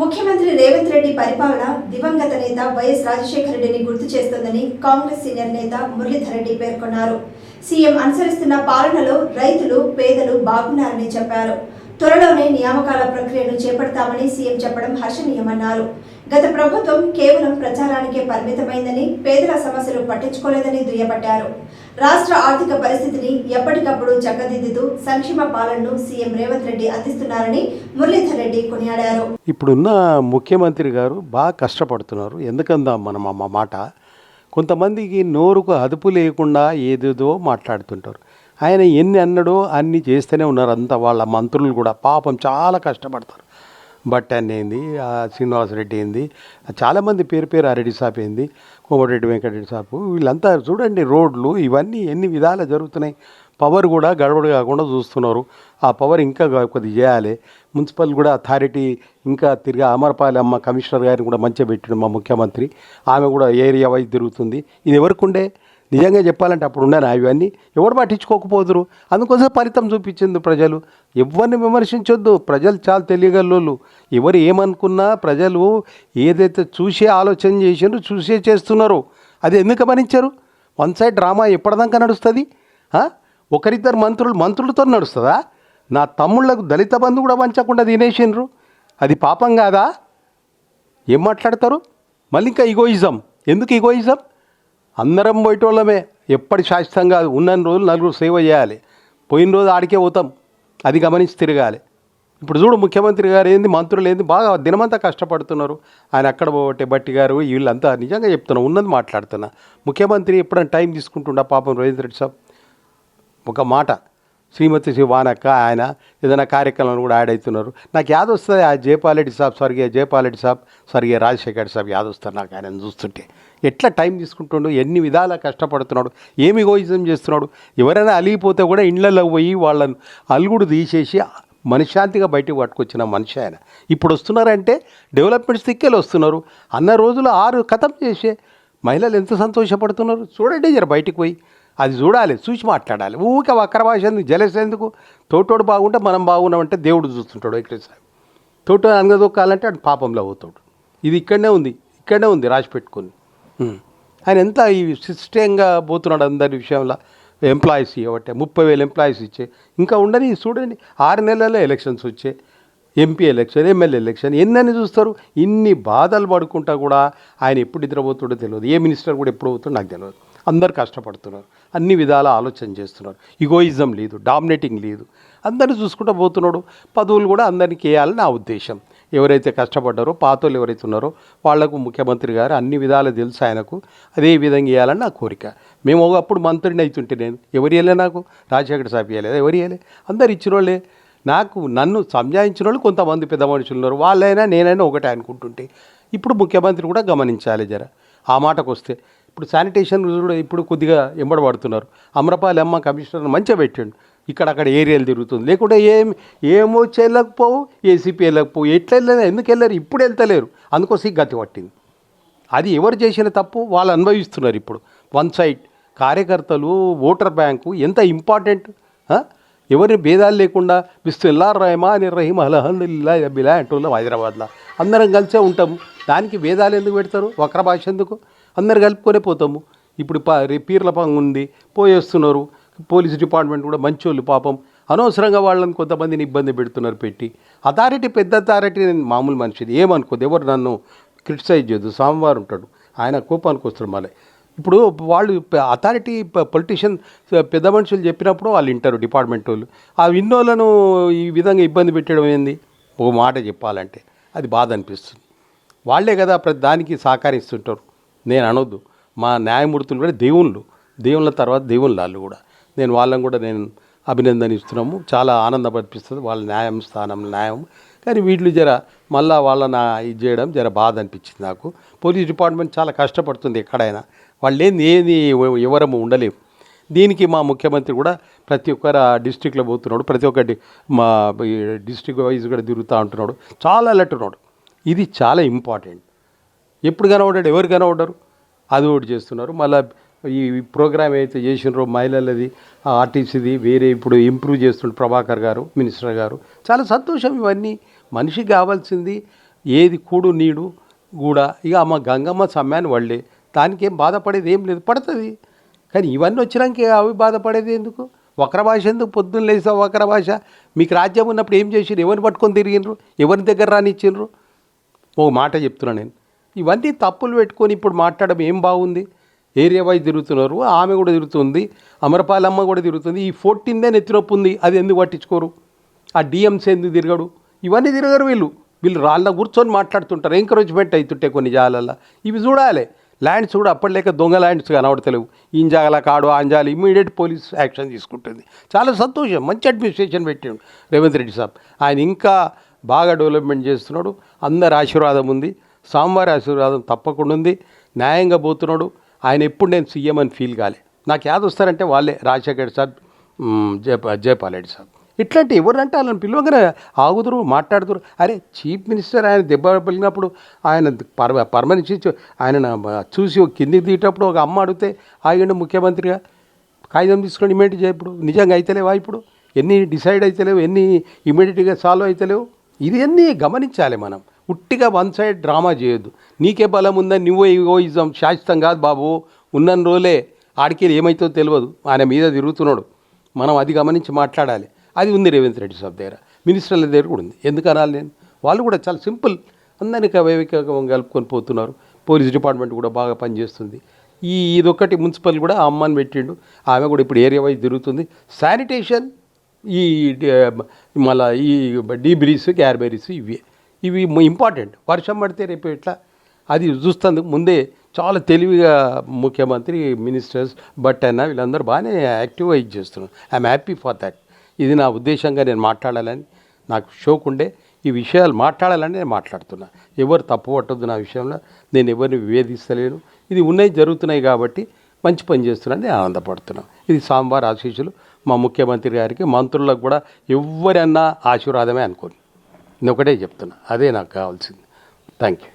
ముఖ్యమంత్రి రేవంత్ రెడ్డి పరిపాలన దివంగత నేత వైఎస్ రాజశేఖర రెడ్డిని గుర్తు చేస్తోందని కాంగ్రెస్ సీనియర్ నేత మురళీధర్ రెడ్డి పేర్కొన్నారు. సీఎం అనుసరిస్తున్న పాలనలో రైతులు పేదలు బాగున్నారని చెప్పారు. త్వరలోనే నియామకాల ప్రక్రియను చేపడతామని సీఎం చెప్పడం హర్షణీయమన్నారు. గత ప్రభుత్వం కేవలం ప్రచారానికే పరిమితమైందని పేదల సమస్యలు పట్టించుకోలేదని దుయ్యబట్టారు. రాష్ట్ర ఆర్థిక పరిస్థితిని ఎప్పటికప్పుడు చక్కదిద్దుతూ సంక్షేమ పాలనను సీఎం రేవంత్ రెడ్డి అందిస్తున్నారని మురళీధర్ రెడ్డి కొనియాడారు. ఇప్పుడున్న ముఖ్యమంత్రి గారు బాగా కష్టపడుతున్నారు. ఎందుకందా మనం మా మాట? కొంతమందికి నోరుకు అదుపు లేకుండా ఏదేదో మాట్లాడుతుంటారు. ఆయన ఎన్ని అన్నడో అన్ని చేస్తూనే ఉన్నారు. అంత వాళ్ళ మంత్రులు కూడా పాపం చాలా కష్టపడతారు. భట్ ఏంది ఆ శ్రీనివాసరెడ్డి ఏంది చాలామంది పేరు పేరు ఆ రెడ్డి షాప్ ఏంది కోమటిరెడ్డి వెంకటరెడ్డి షాపు వీళ్ళంతా చూడండి రోడ్లు ఇవన్నీ ఎన్ని విధాలు జరుగుతున్నాయి. పవర్ కూడా గడబడి కాకుండా చూస్తున్నారు. ఆ పవర్ ఇంకా కొద్ది చేయాలి. మున్సిపల్ కూడా అథారిటీ ఇంకా తిరిగి అమరపాలి అమ్మ కమిషనర్ గారిని కూడా మంచిగా పెట్టిండు మా ముఖ్యమంత్రి. ఆమె కూడా ఏరియా వైజ్ తిరుగుతుంది. ఇది ఎవరికి ఉండే నిజంగా చెప్పాలంటే అప్పుడు ఉన్నాను అవన్నీ ఎవరు పట్టించుకోకపోదురు. అందుకోసం ఫలితం చూపించింది ప్రజలు. ఎవరిని విమర్శించొద్దు. ప్రజలు చాలా తెలియగలోళ్ళు ఎవరు ఏమనుకున్నా ప్రజలు ఏదైతే చూసే ఆలోచన చేసిండ్రు చూసే చేస్తున్నారు. అది ఎందుకు గమనించారు? వన్ సైడ్ డ్రామా ఎప్పటిదాకా నడుస్తుంది? ఒకరిద్దరు మంత్రులు మంత్రులతో నడుస్తుందా? నా తమ్ముళ్ళకు దళిత బంధు కూడా వంచకుండా తినేసిండ్రు. అది పాపం కాదా? ఏం మాట్లాడతారు? మళ్ళీ ఇంకా ఇగోయిజం ఎందుకు ఇగోయిజం అందరం పోయేటోళ్ళమే. ఎప్పటి శాశ్వతంగా ఉన్న రోజులు నలుగురు సేవ చేయాలి. పోయిన రోజు ఆడికే పోతాం. అది గమనించి తిరగాలి. ఇప్పుడు చూడు ముఖ్యమంత్రి గారు ఏంది మంత్రులు ఏంది బాగా దినమంతా కష్టపడుతున్నారు. ఆయన అక్కడ పోగొట్టే బట్టి గారు వీళ్ళంతా నిజంగా చెప్తున్నా ఉన్నది మాట్లాడుతున్నా. ముఖ్యమంత్రి ఎప్పుడైనా టైం తీసుకుంటుండా పాపం రవీంద్ర రెడ్డి సాబ్? ఒక మాట. శ్రీమతి శివానక్క ఆయన ఏదైనా కార్యక్రమాలు కూడా యాడ్ అవుతున్నారు. నాకు యాద వస్తుంది. ఆ జయపాలెడ్డి సాబ్ స్వర్గీయ జయపాలెడ్డి సాబ్ స్వర్గీయ రాజశేఖర్ సాబ్ యాద వస్తారు నాకు ఆయన చూస్తుంటే. ఎట్లా టైం తీసుకుంటుండు? ఎన్ని విధాలా కష్టపడుతున్నాడు? ఏమి గోయిజం చేస్తున్నాడు? ఎవరైనా అలిగిపోతే కూడా ఇండ్లలో పోయి వాళ్ళని అలుగుడు తీసేసి మనశ్శాంతిగా బయటకు పట్టుకొచ్చిన మనిషి ఆయన. ఇప్పుడు వస్తున్నారంటే డెవలప్మెంట్స్ దిక్కేలు వస్తున్నారు. అన్న రోజులు ఆరు కథం చేసే మహిళలు ఎంత సంతోషపడుతున్నారు? చూడండి జర బయటికి పోయి. అది చూడాలి చూసి మాట్లాడాలి. ఊరికే వక్ర భాష ఎందుకు? జలస్ తోటోడు బాగుంటే మనం బాగున్నామంటే దేవుడు చూస్తుంటాడు వెంకటేశ్వర తోట అనగదొక్కాలంటే అటు పాపంలో అవుతాడు ఇది ఇక్కడనే ఉంది ఇక్కడనే ఉంది రాసి పెట్టుకొని. ఆయన ఎంత ఈ సిస్టంగా పోతున్నాడు అందరి విషయంలో. ఎంప్లాయీస్ ఇవ్వటే ముప్పై వేలు ఎంప్లాయీస్ ఇచ్చే. ఇంకా ఉండని చూడండి ఆరు నెలల్లో ఎలక్షన్స్ వచ్చే ఎంపీ ఎలక్షన్ ఎమ్మెల్యే ఎలక్షన్ ఎన్నని చూస్తారు? ఇన్ని బాధలు పడుకుంటా కూడా ఆయన ఎప్పుడు నిద్రపోతుండో తెలియదు. ఏ మినిస్టర్ కూడా ఎప్పుడు పోతుండో నాకు తెలియదు. అందరు కష్టపడుతున్నారు. అన్ని విధాల ఆలోచన చేస్తున్నారు ఇగోయిజం లేదు డామినేటింగ్ లేదు. అందరిని చూసుకుంటూ పోతున్నాడు. పదవులు కూడా అందరికీ వేయాలని నా ఉద్దేశం. ఎవరైతే కష్టపడ్డారో పాతోళ్ళు ఎవరైతే ఉన్నారో వాళ్ళకు ముఖ్యమంత్రి గారు అన్ని విధాలు తెలుసు ఆయనకు. అదే విధంగా ఇవ్వాలని నా కోరిక. మేము ఒకప్పుడు మంత్రిని అవుతుంటే నేను ఎవరు వేయలే నాకు? రాజశేఖర సాబ్ వేయలేదు ఎవరు వేయలే? అందరు ఇచ్చిన వాళ్ళే నాకు నన్ను సంజాయించిన వాళ్ళు కొంతమంది పెద్ద మనుషులు ఉన్నారు. వాళ్ళైనా నేనైనా ఒకటే అనుకుంటుంటే. ఇప్పుడు ముఖ్యమంత్రి కూడా గమనించాలి జర. ఆ మాటకు వస్తే ఇప్పుడు శానిటేషన్ కూడా ఇప్పుడు కొద్దిగా ఎంబడబడుతున్నారు అమరపాలి అమ్మ కమిషనర్ మంచిగా పెట్టండు. ఇక్కడ అక్కడ ఏరియాలు తిరుగుతుంది. లేకుంటే ఏం ఏమో చేయలేకపోవు ఏసీపీ వెళ్ళకపోవు. ఎట్లా వెళ్ళలేదు ఎందుకు వెళ్ళారు ఇప్పుడు వెళ్తలేరు. అందుకోసం ఈ గతి పట్టింది. అది ఎవరు చేసిన తప్పు? వాళ్ళు అనుభవిస్తున్నారు ఇప్పుడు. వన్ సైడ్ కార్యకర్తలు ఓటర్ బ్యాంకు ఎంత ఇంపార్టెంట్? ఎవరి భేదాలు లేకుండా బిస్తుల్లా రహమా అని రహీమ్ అలహందుల్లా బిలా అంటున్నాం హైదరాబాద్లో. అందరం కలిసే ఉంటాం. దానికి భేదాలు ఎందుకు పెడతారు? వక్ర భాష ఎందుకు? అందరు కలుపుకొనే పోతాము. ఇప్పుడు పా పీర్ల పంగు ఉంది పోయేస్తున్నారు. పోలీస్ డిపార్ట్మెంట్ కూడా మంచోళ్ళు పాపం. అనవసరంగా వాళ్ళని కొంతమందిని ఇబ్బంది పెడుతున్నారు పెట్టి. అథారిటీ పెద్ద అథారిటీ నేను మామూలు మనిషిది ఏమనుకోదు ఎవరు నన్ను క్రిటిసైజ్ చేయదు స్వామివారు ఉంటాడు. ఆయన కోపానికి వస్తాడు మళ్ళీ. ఇప్పుడు వాళ్ళు అథారిటీ పొలిటీషియన్ పెద్ద మనుషులు చెప్పినప్పుడు వాళ్ళు వింటారు డిపార్ట్మెంట్ వాళ్ళు. ఆ విన్నోళ్ళను ఈ విధంగా ఇబ్బంది పెట్టడం ఏంది? ఒక మాట చెప్పాలంటే. అది బాధ అనిపిస్తుంది. వాళ్ళే కదా ప్రతి దానికి సహకరిస్తుంటారు. నేను అనొద్దు. మా న్యాయమూర్తులు కూడా దేవుళ్ళు. దేవుళ్ళ తర్వాత దేవుళ్ళు వాళ్ళు కూడా. నేను వాళ్ళని కూడా నేను అభినందనిస్తున్నాము. చాలా ఆనందపడిపిస్తుంది వాళ్ళ న్యాయం స్థానం న్యాయం. కానీ వీళ్ళు జర మళ్ళా వాళ్ళని ఇది చేయడం జర బాధ అనిపించింది నాకు. పోలీస్ డిపార్ట్మెంట్ చాలా కష్టపడుతుంది ఎక్కడైనా. వాళ్ళు ఏంది ఏది ఎవరము ఉండలేము దీనికి మా ముఖ్యమంత్రి కూడా ప్రతి ఒక్కరు ఆ డిస్టిక్లో పోతున్నాడు. ప్రతి ఒక్కటి మా డిస్టిక్ వైజ్ కూడా తిరుగుతూ ఉంటున్నాడు. చాలా అలర్ట్ ఉన్నాడు. ఇది చాలా ఇంపార్టెంట్. ఎప్పుడు కనబడ్డాడు? ఎవరు కనబడ్డారు? అది ఒకటి చేస్తున్నారు. మళ్ళీ ఈ ప్రోగ్రామ్ అయితే చేసినారో మహిళలది ఆర్టీసీది వేరే ఇప్పుడు ఇంప్రూవ్ చేస్తుండ్రు ప్రభాకర్ గారు మినిస్టర్ గారు చాలా సంతోషం ఇవన్నీ. మనిషికి కావాల్సింది ఏది కూడు నీడు కూడా. ఇక అమ్మ గంగమ్మ సమ్మాని వాళ్ళే దానికి ఏం బాధపడేది ఏం లేదు. పడుతుంది. కానీ ఇవన్నీ వచ్చినాక అవి బాధపడేది ఎందుకు? వక్ర భాష ఎందుకు పొద్దున్న లేసా వక్ర భాష? మీకు రాజ్యం ఉన్నప్పుడు ఏం చేసిండ్రు? ఎవరిని పట్టుకొని తిరిగినరు ఎవరి దగ్గర రానిచ్చిండ్రు? ఒక మాట చెప్తున్నా నేను. ఇవన్నీ తప్పులు పెట్టుకొని ఇప్పుడు మాట్లాడడం ఏం బాగుంది? ఏరియా వైజ్ తిరుగుతున్నారు ఆమె కూడా తిరుగుతుంది అమరపాలమ్మ కూడా తిరుగుతుంది. ఈ ఫోర్టీన్దే నెత్తినొప్పి ఉంది అది ఎందుకు పట్టించుకోరు? ఆ డిఎంసీ ఎందుకు తిరగడు? ఇవన్నీ తిరగరు వీళ్ళు. వీళ్ళు రాళ్ళ కూర్చొని మాట్లాడుతుంటారు ఎంకరేజ్మెంట్ అవుతుంటాయి కొన్ని జాగాలల్లో ఇవి చూడాలి. ల్యాండ్స్ కూడా అప్పటిలేక దొంగ ల్యాండ్స్ కనబడతలేవు. ఈ జాగల కాడు ఆంజాలి ఇమీడియట్ పోలీస్ యాక్షన్ తీసుకుంటుంది. చాలా సంతోషం. మంచి అడ్మినిస్ట్రేషన్ పెట్టాడు రేవంత్ రెడ్డి సాబ్. ఆయన ఇంకా బాగా డెవలప్మెంట్ చేస్తున్నాడు. అందరి ఆశీర్వాదం ఉంది. స్వామివారి ఆశీర్వాదం తప్పకుండా ఉంది. న్యాయంగా పోతున్నాడు. ఆయన ఎప్పుడు నేను సీఎం అని ఫీల్ కాలే. నాకు యాద వస్తారంటే వాళ్ళే రాజశేఖర్ సాబ్ మ్, జయపా జయపాల్ రెడ్డి సాబ్. ఇట్లాంటి ఎవరంటే వాళ్ళని పిలవగానే ఆగుదురు మాట్లాడుతురు. అరే చీఫ్ మినిస్టర్ ఆయన దెబ్బ పలిగినప్పుడు ఆయన పర్మ పర్మనెంట్ ఆయన చూసి కిందికి దిగేటప్పుడు ఒక అమ్మ అడిగితే ఆగిండు ముఖ్యమంత్రిగా కాగితం తీసుకొని ఇమీడియట్ చేయప్పుడు నిజంగా అయితేలేవా ఇప్పుడు? ఎన్ని డిసైడ్ అయితలేవు ఎన్ని ఇమీడియట్గా సాల్వ్ అయితలేవు? ఇది అన్నీ గమనించాలి మనం. పుట్టిగా వన్ సైడ్ డ్రామా చేయొద్దు. నీకే బలం ఉందని నువ్వు ఈగోయిజం శాశ్వతం కాదు బాబు. ఉన్న రోజులే ఆడికి ఏమైతుందో తెలియదు. ఆయన మీద తిరుగుతున్నాడు. మనం అది గమనించి మాట్లాడాలి. అది ఉంది రేవంత్ రెడ్డి సాబ్ దగ్గర. మినిస్టర్ల దగ్గర కూడా ఉంది. ఎందుకు అనాలి నేను? వాళ్ళు కూడా చాలా సింపుల్. అందరినీ వైవికంగా కలుపుకొని పోతున్నారు. పోలీస్ డిపార్ట్మెంట్ కూడా బాగా పనిచేస్తుంది. ఈ ఇదొక్కటి మున్సిపల్ కూడా ఆ అమ్మని పెట్టిండు. ఆమె కూడా ఇప్పుడు ఏరియా వైజ్ తిరుగుతుంది. శానిటేషన్ ఈ మళ్ళీ ఈ డీబ్రీస్ క్యార్బెరీస్ ఇవే. ఇవి ఇంపార్టెంట్. వర్షం పడితే రేపు ఎట్లా? అది చూస్తుంది ముందే చాలా తెలివిగా ముఖ్యమంత్రి మినిస్టర్స్ బట్ అయినా వీళ్ళందరూ బాగానే యాక్టివ్గా ఇది చేస్తున్నారు. ఐఎమ్ హ్యాపీ ఫర్ దాట్ ఇది నా ఉద్దేశంగా నేను మాట్లాడాలని నాకు షోక్ ఉండే. ఈ విషయాలు మాట్లాడాలని నేను మాట్లాడుతున్నా. ఎవరు తప్పు పట్టద్దు నా విషయంలో. నేను ఎవరిని వివేదిస్తలేను. ఇది ఉన్నాయి జరుగుతున్నాయి కాబట్టి మంచి పని చేస్తున్నాను నేను ఆనందపడుతున్నాను ఇది సాంబార్ ఆశీస్సులు మా ముఖ్యమంత్రి గారికి మంత్రులకు కూడా ఎవరన్నా ఆశీర్వాదమే అనుకోండి నేను ఒకటే చెప్తున్నా. అదే నాకు కావాల్సింది. Thank you